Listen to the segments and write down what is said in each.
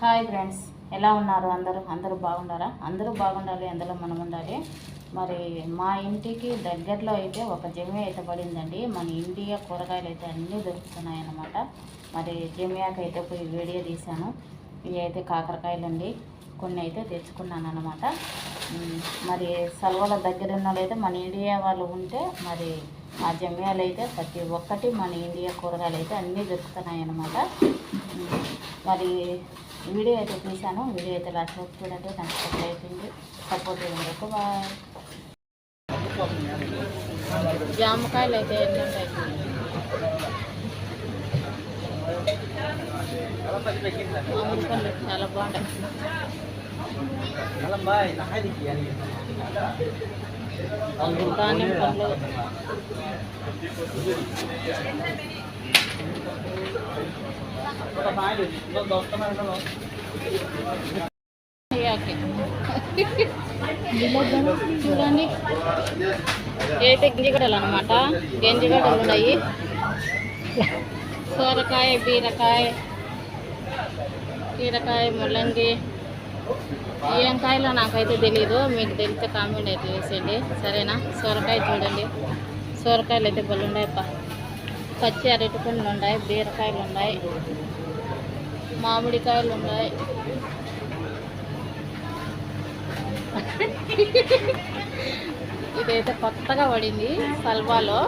Hi friends ఎలా ఉన్నారు అందరూ? అందరూ బాగుండారా అందరూ బాగుండాలి అందులో మనం ఉండాలి. మరి మా ఇంటికి దగ్గరలో అయితే ఒక జమియా అయితే పడిందండి. మన ఇండియా కూరగాయలు అయితే అన్నీ దొరుకుతున్నాయి అన్నమాట. మరి జమియాకి అయితే పోయి వీడియో తీశాను. ఇవి అయితే కాకరకాయలు అండి కొన్ని అయితే తెచ్చుకున్నాను అనమాట మరి సల్వల దగ్గర ఉన్న వాళ్ళు మన ఇండియా వాళ్ళు ఉంటే మరి ఆ జమ్యాలు అయితే ప్రతి ఒక్కటి మన ఇండియా కూరగాయలు అయితే అన్నీ దొరుకుతున్నాయి అన్నమాట. మరి వీడియో అయితే తీశాను వీడియో అయితే లాస్ట్ వరకు చూడండి నాకు సపోర్ట్ అయిపోయింది సపోర్ట్ ఇవ్వండి ఒక బాయ్ జామకాయలు అయితే ఎన్ని ఉంటాయి మామిడి పళ్ళు చాలా బాగుంటాయి దానిమ్మ పళ్ళు ఓకే చూడండి అయితే గింజగడ్డలు అనమాట గింజగడ్డలు ఉన్నాయి సోరకాయ బీరకాయ బీరకాయ ముల్లంగి ఏం కాయలో నాకైతే తెలియదు మీకు తెలిస్తే కామెంట్ అయితే వేసేయండి సరేనా? సొరకాయ చూడండి సొరకాయలు అయితే బలు పచ్చి అరటి పండ్లు ఉన్నాయి బీరకాయలు ఉన్నాయి మామిడికాయలు ఉన్నాయి. ఇదైతే కొత్తగా పడింది సల్వాలో.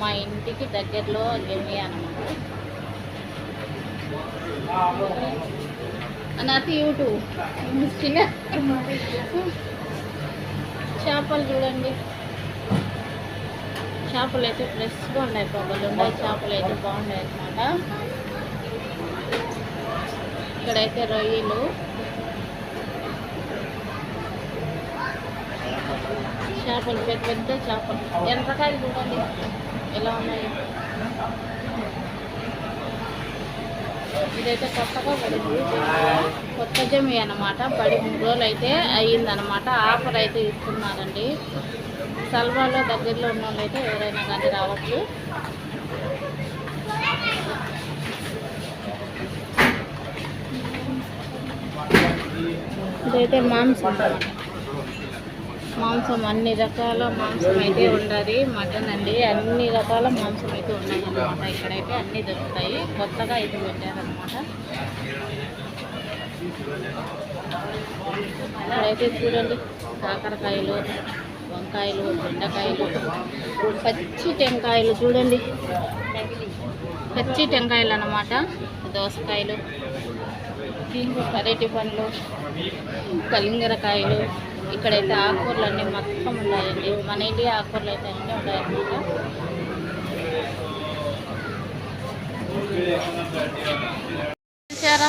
మా ఇంటికి దగ్గరలో గెమి అనమాట నాది యూట్యూబ్ చిన్న చేపలు చూడండి. చేపలు అయితే ఫ్రెష్గా ఉన్నాయి పొగలు ఉన్నాయి చేపలు అయితే బాగున్నాయి అనమాట ఇక్కడైతే రొయ్యలు. చేపలు పెద్ద పెద్ద చేపలు. ఎండ్రకాయలు చూడండి. ఎలా ఉన్నాయి? ఇదైతే కొత్తగా పడింది. కొత్త జమి అన్నమాట. పడి మూడు రోజులు అయితే అయ్యిందనమాట ఆఫర్ అయితే ఇస్తున్నారండి. సల్వాలో దగ్గరలో ఉన్న వాళ్ళు అయితే ఎవరైనా కానీ రావచ్చు. ఇదైతే మాంసం. మాంసం అన్ని రకాల మాంసం అయితే ఉండాలి మటన్ అండి అన్ని రకాల మాంసం అయితే ఉన్నాయి అన్నమాట ఇక్కడైతే అన్ని దొరుకుతాయి. కొత్తగా అయితే పెట్టారనమాట ఇక్కడైతే చూడండి కాకరకాయలు వంకాయలు బెండకాయలు పచ్చి టెంకాయలు చూడండి. పచ్చి టెంకాయలు అన్నమాట. దోసకాయలు అరటి పండ్లు కలింగరకాయలు. ఇక్కడైతే ఆకుకూరలు అన్నీ మొత్తం ఉన్నాయండి. మన ఇంటి ఆకుకూరలు అయితే అన్నీ ఉన్నాయన్నమాట. చూసారా?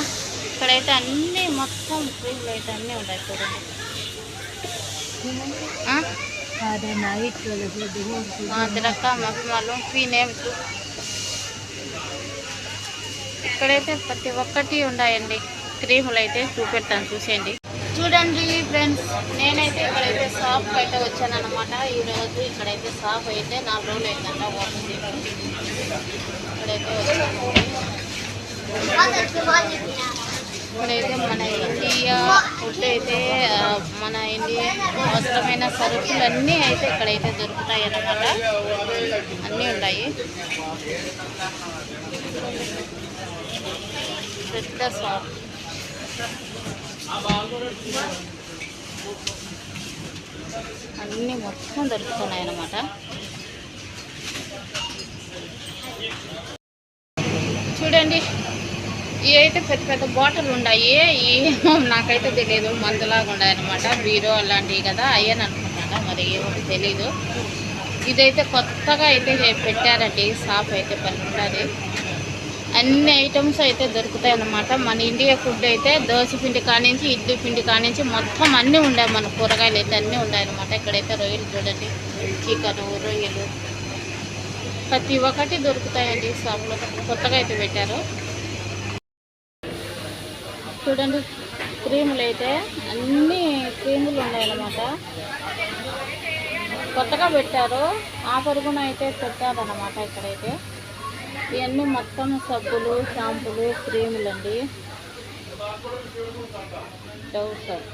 ఇక్కడైతే అన్నీ మొత్తం ఫ్రీలు అయితే అన్నీ ఉన్నాయి చూడండి. ఆ? మాదిరక్క మహిమలు ఫీ నేమ్స్ ఇక్కడైతే ప్రతి ఒక్కటి ఉన్నాయండి క్రీములు అయితే చూపెడతాను చూసేయండి. చూడండి ఫ్రెండ్స్ నేనైతే ఇక్కడైతే షాప్ అయితే వచ్చాను అనమాట ఈరోజు ఇక్కడైతే షాప్ అయితే నాలుగు రోజులు అయిందంట ఓపెన్ ఇక్కడైతే వచ్చాను. ఇప్పుడైతే మన ఇండియా ఫుడ్ అయితే మన ఇండియా అవసరమైన సరుకులు అన్నీ అయితే ఇక్కడైతే దొరుకుతాయి అన్నమాట. అన్నీ ఉన్నాయి పెద్ద షాప్. అన్నీ మొత్తం దొరుకుతున్నాయి అన్నమాట. చూడండి. ఇవైతే పెద్ద పెద్ద బాటిల్ ఉన్నాయి ఏమో నాకైతే తెలియదు మందులాగా ఉన్నాయి అనమాట బీరో అలాంటివి కదా అయ్యని అనుకున్నాను మరి ఏమో తెలీదు. ఇదైతే కొత్తగా అయితే పెట్టారండి. షాప్ అయితే పని అన్ని ఐటమ్స్ అయితే దొరుకుతాయి అన్నమాట మన ఇండియా ఫుడ్ అయితే దోశ పిండి కానించి ఇడ్లీ పిండి కానించి మొత్తం అన్నీ ఉన్నాయి మన కూరగాయలు అయితే అన్నీ ఉన్నాయి అనమాట ఇక్కడైతే రొయ్యలు చూడండి. చికెన్ రొయ్యలు. ప్రతి ఒక్కటి దొరుకుతాయండి షాప్లో. కొత్తగా అయితే పెట్టారు. చూడండి క్రీములు అయితే అన్ని క్రీములు ఉన్నాయన్నమాట. కొత్తగా పెట్టారు ఆఫర్ కూడా అయితే పెట్టారన్నమాట ఇక్కడైతే. ఇవన్నీ మొత్తం సబ్బులు షాంపులు క్రీములు అండి డౌట్ సార్.